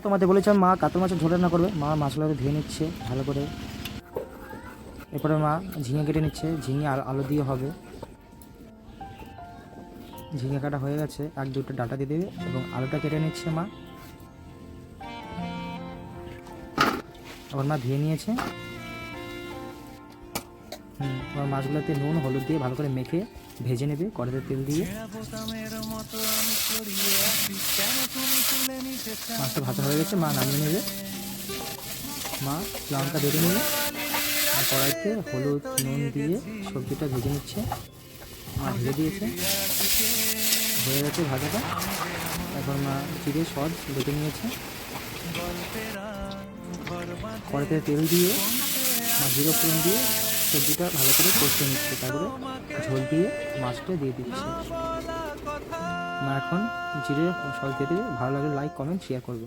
তোমাদের বলেছিলাম মা কাতল মাছের ঝোল রান্না করবে। মা মাছগুলোকে ধুয়ে নিচ্ছে, ভালো করে। এরপরে মা ঝিঙে কেটে নিচ্ছে। ঝিঙে আর আলু দিয়ে হবে। ঝিঙে কাটা হয়ে গেছে। এক দুটো ডাটা দিয়ে দেবে এবং আলুটা কেটে নিচ্ছে মা। আবার মা ধুয়ে নিয়েছে। হুম, এবার মাছগুলোতে নুন, হলুদ দিয়ে ভালো করে মেখে ভেজে নেবে। কড়াইতে তেল দিয়ে। মাছটা ভাজা হয়ে গেছে, মা নামিয়ে নেবে। মা লঙ্কা বেটে নেবে আর কড়াইতে হলুদ, নুন দিয়ে সবজিটা ভেজে নিচ্ছে। মা ভেজে দিয়েছে। হয়ে গেছে ভাজাটা। এখন মা জিরে, সস বেটে নিয়েছে। কড়াইতে তেল দিয়ে, মা জিরো ফোড়ন দিয়ে সবজিটা ভালো করে কষে নিচ্ছে তারপরে ঝোল দিয়ে মাছটা দিয়ে দিচ্ছে। এখন জিরে সস দিয়ে দিয়ে ভালো লাগলে লাইক কমেন্ট শেয়ার করবে।